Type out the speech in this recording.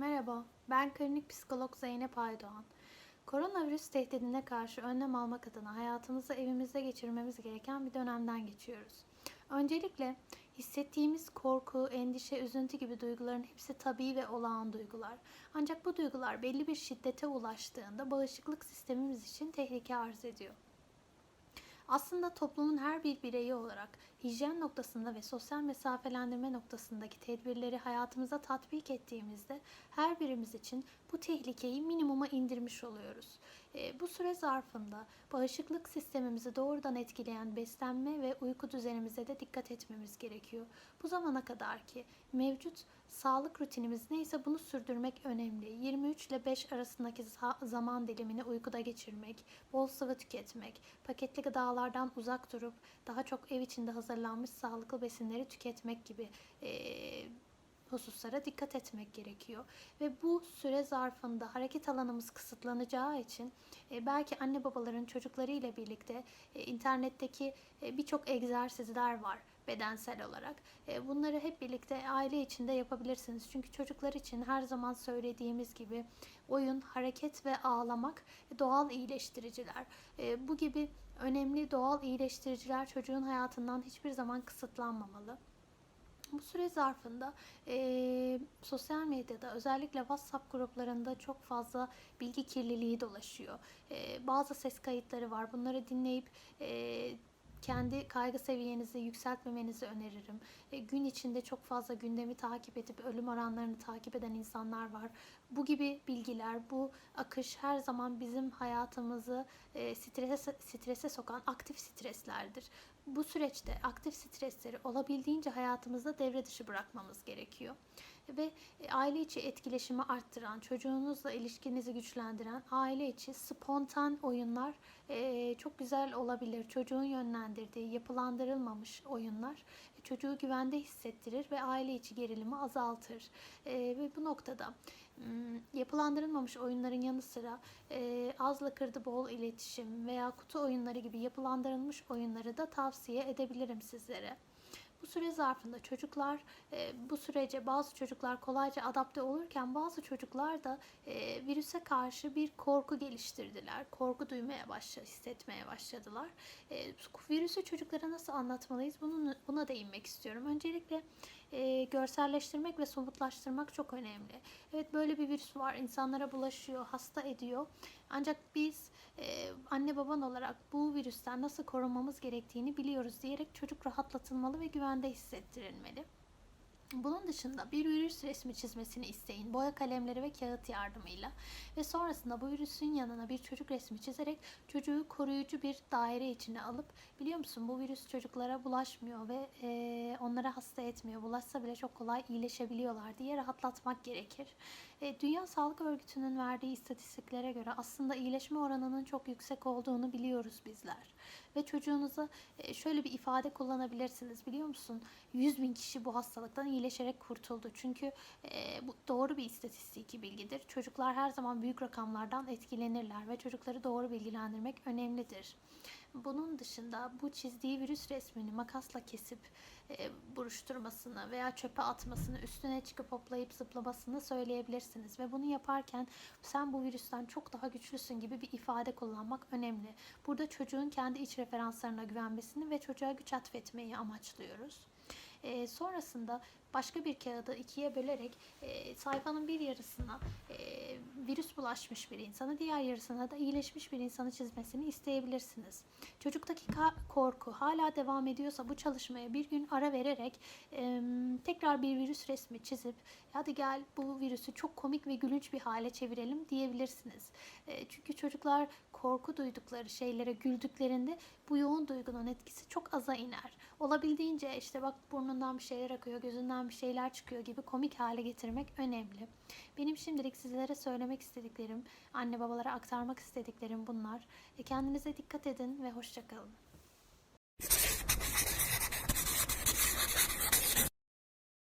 Merhaba, ben klinik psikolog Zeynep Aydoğan. Koronavirüs tehdidine karşı önlem almak adına hayatımızı evimizde geçirmemiz gereken bir dönemden geçiyoruz. Öncelikle hissettiğimiz korku, endişe, üzüntü gibi duyguların hepsi tabii ve olağan duygular. Ancak bu duygular belli bir şiddete ulaştığında bağışıklık sistemimiz için tehlike arz ediyor. Aslında toplumun her bir bireyi olarak hijyen noktasında ve sosyal mesafelendirme noktasındaki tedbirleri hayatımıza tatbik ettiğimizde her birimiz için bu tehlikeyi minimuma indirmiş oluyoruz. E, bu süre zarfında bağışıklık sistemimizi doğrudan etkileyen beslenme ve uyku düzenimize de dikkat etmemiz gerekiyor. Bu zamana kadar ki mevcut sağlık rutinimiz neyse bunu sürdürmek önemli. 23 ile 5 arasındaki zaman dilimini uykuda geçirmek, bol sıvı tüketmek, paketli gıdalardan uzak durup daha çok ev içinde hazırlanmış sağlıklı besinleri tüketmek gibi e, hususlara dikkat etmek gerekiyor. Ve bu süre zarfında hareket alanımız kısıtlanacağı için e, belki anne babaların çocuklarıyla birlikte e, internetteki e, birçok egzersizler var bedensel olarak. E, bunları hep birlikte aile içinde yapabilirsiniz. Çünkü çocuklar için her zaman söylediğimiz gibi oyun, hareket ve ağlamak doğal iyileştiriciler. E, bu gibi önemli doğal iyileştiriciler çocuğun hayatından hiçbir zaman kısıtlanmamalı. Bu süre zarfında e, sosyal medyada özellikle WhatsApp gruplarında çok fazla bilgi kirliliği dolaşıyor. E, bazı ses kayıtları var. Bunları dinleyip e, kendi kaygı seviyenizi yükseltmemenizi öneririm. E, gün içinde çok fazla gündemi takip edip ölüm oranlarını takip eden insanlar var. Bu gibi bilgiler, bu akış her zaman bizim hayatımızı e, strese, strese sokan aktif streslerdir. Bu süreçte aktif stresleri olabildiğince hayatımızda devre dışı bırakmamız gerekiyor ve e, aile içi etkileşimi arttıran, çocuğunuzla ilişkinizi güçlendiren aile içi spontan oyunlar e, çok güzel olabilir. Çocuğun yönlendirdiği, yapılandırılmamış oyunlar e, çocuğu güvende hissettirir ve aile içi gerilimi azaltır. Ve bu noktada yapılandırılmamış oyunların yanı sıra az lakırdı bol iletişim veya kutu oyunları gibi yapılandırılmış oyunları da tavsiye edebilirim sizlere. Bu süre zarfında çocuklar e, bu sürece bazı çocuklar kolayca adapte olurken bazı çocuklar da e, virüse karşı bir korku geliştirdiler. Korku duymaya başladı, hissetmeye başladılar. E, virüsü çocuklara nasıl anlatmalıyız? Bunun, buna değinmek istiyorum. Öncelikle e, görselleştirmek ve somutlaştırmak çok önemli. Evet böyle bir virüs var. insanlara bulaşıyor, hasta ediyor. Ancak biz e, anne baban olarak bu virüsten nasıl korunmamız gerektiğini biliyoruz diyerek çocuk rahatlatılmalı ve güvende hissettirilmeli. Bunun dışında bir virüs resmi çizmesini isteyin boya kalemleri ve kağıt yardımıyla ve sonrasında bu virüsün yanına bir çocuk resmi çizerek çocuğu koruyucu bir daire içine alıp biliyor musun bu virüs çocuklara bulaşmıyor ve e, onlara hasta etmiyor. Bulaşsa bile çok kolay iyileşebiliyorlar diye rahatlatmak gerekir. E, Dünya Sağlık Örgütü'nün verdiği istatistiklere göre aslında iyileşme oranının çok yüksek olduğunu biliyoruz bizler. Ve çocuğunuza e, şöyle bir ifade kullanabilirsiniz biliyor musun? 100 bin kişi bu hastalıktan iyileşerek kurtuldu. Çünkü e, bu doğru bir istatistiki bilgidir. Çocuklar her zaman büyük rakamlardan etkilenirler ve çocukları doğru bilgilendirmek önemlidir. Bunun dışında bu çizdiği virüs resmini makasla kesip e, buruşturmasını veya çöpe atmasını, üstüne çıkıp hoplayıp zıplamasını söyleyebilirsiniz. Ve bunu yaparken sen bu virüsten çok daha güçlüsün gibi bir ifade kullanmak önemli. Burada çocuğun kendi iç referanslarına güvenmesini ve çocuğa güç atfetmeyi amaçlıyoruz. E, sonrasında başka bir kağıdı ikiye bölerek e, sayfanın bir yarısına e, virüs bulaşmış bir insanı, diğer yarısına da iyileşmiş bir insanı çizmesini isteyebilirsiniz. Çocuktaki korku hala devam ediyorsa bu çalışmaya bir gün ara vererek e, tekrar bir virüs resmi çizip hadi gel bu virüsü çok komik ve gülünç bir hale çevirelim diyebilirsiniz. E, çünkü çocuklar korku duydukları şeylere güldüklerinde bu yoğun duygunun etkisi çok aza iner. Olabildiğince işte bak burnundan bir şeyler akıyor, gözünden bir şeyler çıkıyor gibi komik hale getirmek önemli. Benim şimdilik sizlere söylemek istediklerim, anne babalara aktarmak istediklerim bunlar. E kendinize dikkat edin ve hoşçakalın.